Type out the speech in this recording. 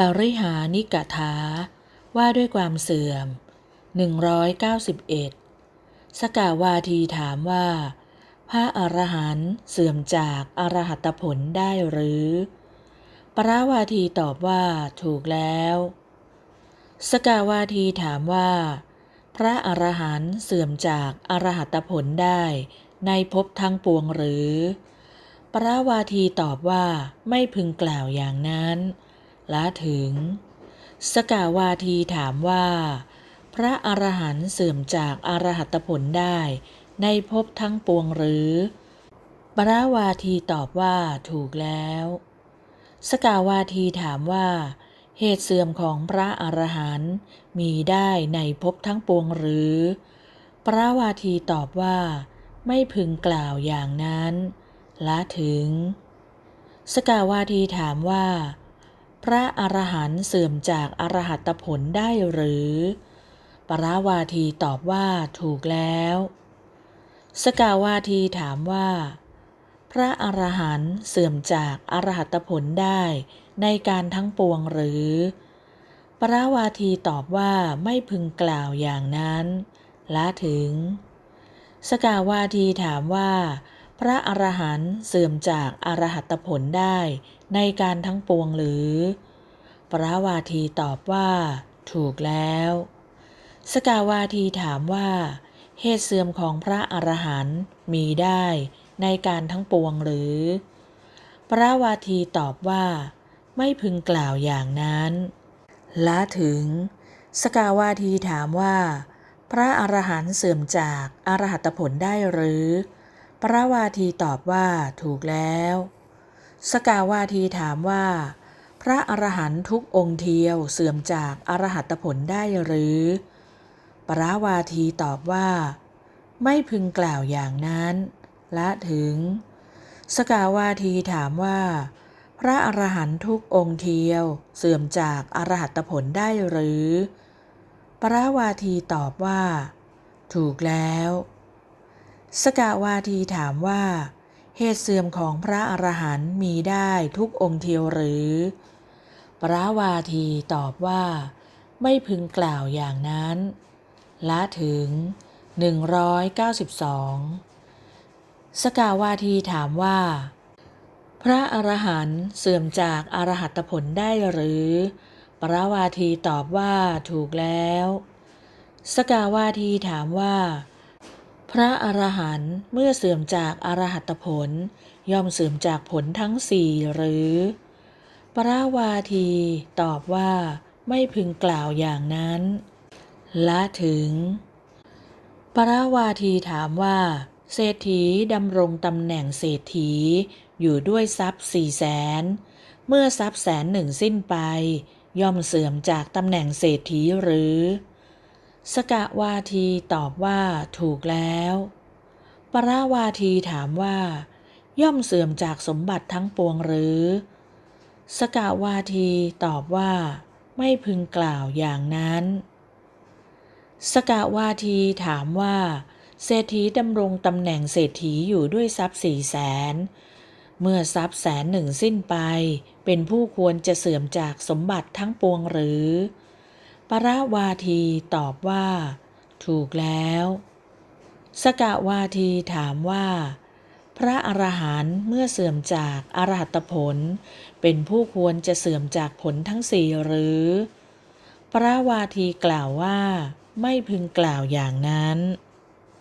ปริหานิกถา ว่าด้วยความเสื่อม 191 สกาวาทีถามว่า พระอรหันต์เสื่อมจากอรหัตผลได้หรือ ปราวาทีตอบว่าถูกแล้ว สกาวาทีถามว่า พระอรหันต์เสื่อมจากอรหัตผลได้ในภพทั้งปวงหรือ ปราวาทีตอบว่าไม่พึงกล่าวอย่างนั้น ละถึง สกาวาทีถามว่า พระอรหันต์เสื่อมจากอรหัตผลได้ในภพทั้งปวงหรือ ปราวาทีตอบว่าถูกแล้ว สกาวาทีถามว่า เหตุเสื่อมของพระอรหันต์มีได้ในภพทั้งปวงหรือ ปราวาทีตอบว่า ไม่พึงกล่าวอย่างนั้น ละถึง สกาวาทีถามว่า พระอรหันต์เสื่อมจากอรหัตผลได้หรือ ปราวาทีตอบว่าถูกแล้ว สกาวาทีถามว่า พระอรหันต์เสื่อมจากอรหัตผลได้ในการทั้งปวงหรือ ปราวาทีตอบว่าไม่พึงกล่าวอย่างนั้น ละถึง สกาวาทีถามว่า ระอรหันต์เสื่อมจากอรหัตผลได้ในการทั้งปวงหรือปราวาทีตอบว่า ถูกแล้ว สกาวาทีถามว่า เหตุเสื่อมของพระอรหันต์มีได้ในการทั้งปวงหรือปราวาทีตอบว่า ไม่พึงกล่าวอย่างนั้น ละถึง สกาวาทีถามว่า พระอรหันต์เสื่อมจากอรหัตผลได้หรือ ปราวาทีตอบว่าถูกแล้ว สกาวาทีถามว่า พระอรหันต์ทุกองค์เทียวเสื่อมจากอรหัตผลได้หรือปราวาทีตอบว่า ไม่พึงกล่าวอย่างนั้นละถึง สกาวาทีถามว่า พระอรหันต์ทุกองค์เทียวเสื่อมจากอรหัตผลได้หรือปราวาทีตอบว่า ถูกแล้ว สกาวาทีถามว่า เหตุเสื่อมของพระอรหันต์มีได้ทุกองค์เทียวหรือปราวาทีตอบว่า ไม่พึงกล่าวอย่างนั้น ละถึง 192 สกาวาทีถามว่า พระอรหันต์เสื่อมจากอรหัตผลได้หรือปราวาทีตอบว่าถูกแล้ว สกาวาทีถามว่า พระอรหันต์เมื่อเสื่อมจากอรหัตผล ย่อมเสื่อมจากผลทั้งสี่หรือ ปราวาทีตอบว่า ไม่พึงกล่าวอย่างนั้น ละถึง ปราวาทีถามว่า เศรษฐีดำรงตำแหน่งเศรษฐี อยู่ด้วยทรัพย์สี่แสน เมื่อทรัพย์แสนหนึ่งสิ้นไป ย่อมเสื่อมจากตำแหน่งเศรษฐีหรือ สกะวาทีตอบว่าถูกแล้ว ปราวาทีถามว่า ย่อมเสื่อมจากสมบัติทั้งปวงหรือ สกาวาทีตอบว่า ไม่พึงกล่าวอย่างนั้น สกาวาทีถามว่าเศรษฐีดำรงตำแหน่งเศรษฐีอยู่ด้วยทรัพย์สี่แสน เมื่อทรัพย์แสนหนึ่งสิ้นไป เป็นผู้ควรจะเสื่อมจากสมบัติทั้งปวงหรือ ปรวาทีตอบว่า ถูกแล้ว สกาวาทีถามว่า พระอรหันต์เมื่อเสื่อมจากอรหัตผล เป็นผู้ควรจะเสื่อมจากผลทั้งสี่หรือ พระวาทีกล่าวว่า ไม่พึงกล่าวอย่างนั้น